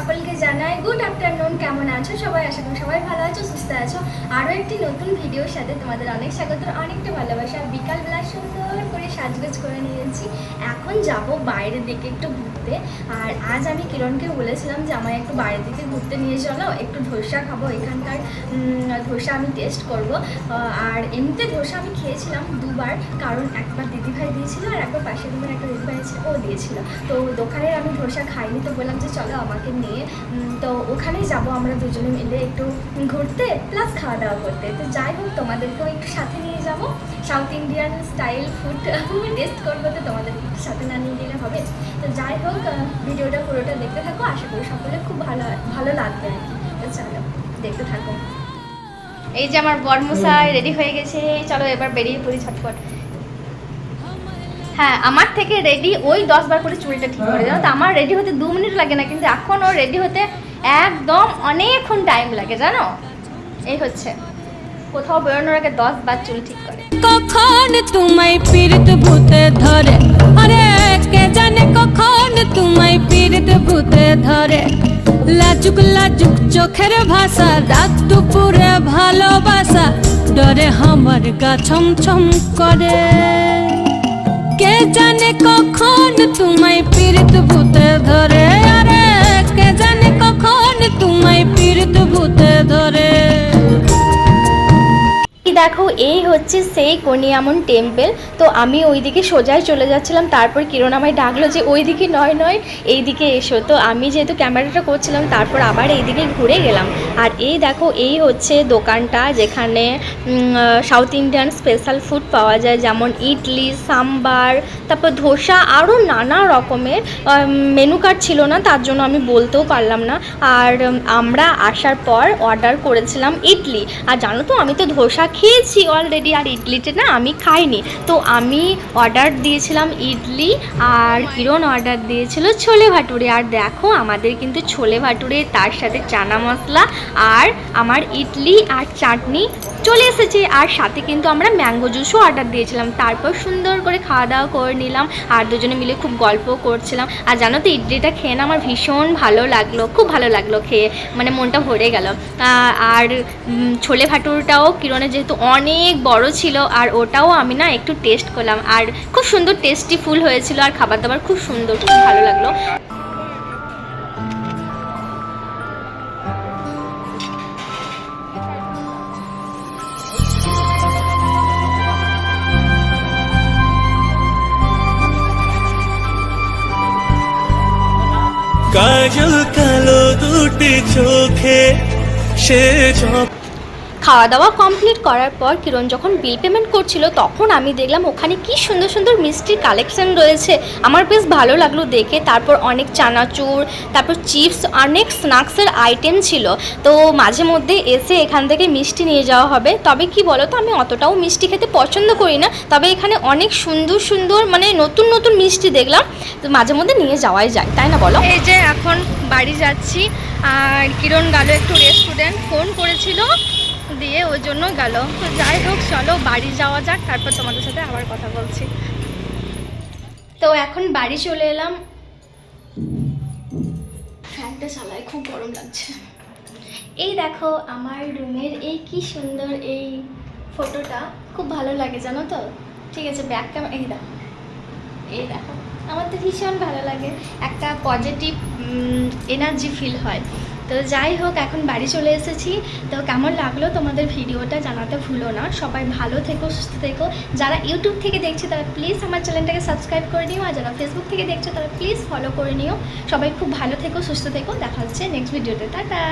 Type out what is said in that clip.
आप के जाना है। गुड आफ्टरनून কেমন আছো? সবাই আশা করি সবাই ভালো আছো, সুস্থ আছো। আরও একটি নতুন ভিডিওর সাথে তোমাদের অনেক স্বাগত, অনেকটা ভালোবাসা। বিকালবেলা সুন্দর করে সাজগোজ করে নিয়েছি। এখন যাব বাইরের দিকে একটু ঘুরতে। আর আজ আমি কিরণকে বলেছিলাম যে আমায় একটু বাইরের দিকে ঘুরতে নিয়ে চলো। একটু ধোসা খাব। এখানকার ধোসা আমি টেস্ট করব। আর এমনিতে ধোসা আমি খেয়েছিলাম দুবার। কারণ একবার দিদিভাই দিয়েছিল আর একবার পাশের রুমের একটা দিদিভাই ও দিয়েছিল। তো দোকানের আমি ধোসা খাইনি, তো বললাম যে চলো আমাকে নিয়ে। তো ওখানেই যাব। আমরা দুজনে মিলে একটু ঘুরতে প্লাস খাওয়া দাওয়া করতে। তো যাই হোক, তোমাদেরকেও একটু সাথে নিয়ে যাব। South Indian style food taste করব তো তোমাদের সাথে না নিয়ে গেলে হবে। তো যাই হোক ভিডিওটা পুরোটা দেখতে থাকো। আশা করি সকলে খুব ভালো ভালো লাগবে আর কি। তো চলো, দেখতে থাকো। এই যে আমার বরমশাই রেডি হয়ে গেছে। চলো এবার বেরিয়ে পড়ি ছটফট হ্যাঁ আমার থেকে রেডি ওই দশ বার করে চুলটা ঠিক করে। জানো তো, আমার রেডি হতে দু মিনিট লাগে না, কিন্তু এখন ওর রেডি হতে একদম অনেকক্ষণ টাইম লাগে, জানো? এই হচ্ছে। কোথাও বেরোনোর আগে দশ বার চুল ঠিক করে। কখন তোমায় পীড়িত ভূতে ধরে? আরে, কে জানে কখন তোমায় পীড়িত ভূতে ধরে? লাজুক লাজুক চোখের ভাষা, রাত দুপুরে ভালোবাসা, ডরে আমার গা ছম ছম করে। কে জানে কখন তোমায় পীড়িত ভূতে দেখো, এই হচ্ছে সেই কনিয়ামন টেম্পেল। তো আমি ওইদিকে সোজাই চলে যাচ্ছিলাম, তারপর কিরণ আমায় ডাকলো যে, ওইদিকে নয় নয়, এইদিকে এসো। তো আমি যেহেতু ক্যামেরাটা করছিলাম, তারপর আবার এইদিকে ঘুরে গেলাম। আর এই দেখো, এই হচ্ছে দোকানটা যেখানে সাউথ ইন্ডিয়ান স্পেশাল ফুড পাওয়া যায়, যেমন ইডলি, সাম্বার, তারপর ধোসা, আরও নানা রকমের মেনু কার্ড ছিল না, তার জন্য আমি বলতেও পারলাম না। আর আমরা আসার পর অর্ডার করেছিলাম ইডলি। আর জানো তো, আমি তো ধোসা খেয়েছি অলরেডি আর ইডলিটা না আমি খাইনি। তো আমি অর্ডার দিয়েছিলাম ইডলি আর কিরণ অর্ডার দিয়েছিল ছোলে ভাটুরে। আর দেখো আমাদের কিন্তু ছোলে ভাটুরে, তার সাথে চানা মশলা আর আমার ইডলি আর চাটনি চলে এসেছে। আর সাথে কিন্তু আমরা ম্যাঙ্গো জুসও অর্ডার দিয়েছিলাম। তারপর সুন্দর করে খাওয়া দাওয়া করে নিলাম আর দুজনে মিলে খুব গল্প করছিলাম। আর জানো তো, ইডলিটা খেয়ে না আমার ভীষণ ভালো লাগল, খুব ভালো লাগল খেয়ে। মানে মনটা ভরে গেল। আর ছোলে ভাটুরটাও কিরণের যেহেতু অনেক বড় ছিল আর ওটাও আমি না একটু টেস্ট করলাম। আর খুব সুন্দর টেস্টি ফুল হয়েছিল আর খাবার দাবার খুব সুন্দর, খুব ভালো লাগল। কাজল কালো দুটি চোখে, সে খাওয়া দাওয়া কমপ্লিট করার পর কিরণ যখন বিল পেমেন্ট করছিল, তখন আমি দেখলাম ওখানে কি সুন্দর সুন্দর মিষ্টির কালেকশন রয়েছে। আমার বেশ ভালো লাগল দেখে। তারপর অনেক চানাচুর, তারপর চিপস অনেক স্ন্যাক্সের আইটেম ছিল। তো মাঝে মধ্যে এসে এখান থেকে মিষ্টি নিয়ে যাওয়া হবে। তবে কি বলো তো আমি অতটাও মিষ্টি খেতে পছন্দ করি না। তবে এখানে অনেক সুন্দর সুন্দর মানে নতুন নতুন মিষ্টি দেখলাম। তো মাঝে মধ্যে নিয়ে যাওয়াই যায়, তাই না বলো? এই যে এখন বাড়ি যাচ্ছি। আর কিরণ গেল একটু রেস্টুরেন্ট ফোন করেছিল। দিয়ে ওই জন্য গেল। তো যাই হোক, চলো বাড়ি যাওয়া যাক, তারপর তোমাদের সাথে আবার কথা বলছি। তো এখন বাড়ি চলে এলাম। ফ্যানটা চালায়, খুব গরম লাগছে। এই দেখো, আমার রুমের এই কি সুন্দর এই ফটোটা, খুব ভালো লাগে, জানো তো? ঠিক আছে ব্যাক ক্যামেরা এই দেখো। এই দেখো, আমার তো ভীষণ ভালো লাগে। একটা পজিটিভ এনার্জি ফিল হয়। তো যাই হোক, এখন বাড়ি চলে এসেছি। তো কেমন লাগল তোমাদের ভিডিওটা জানাতে ভুলো না। সবাই ভালো থেকো, সুস্থ থেকো। যারা ইউটিউব থেকে দেখছে, তারা প্লিজ আমার চ্যানেলটাকে সাবস্ক্রাইব করে নিও। আর যারা ফেসবুক থেকে দেখছে, তারা প্লিজ ফলো করে নিও। সবাই খুব ভালো থেকো, সুস্থ থেকো। দেখা হচ্ছে নেক্সট ভিডিওতে টাটা!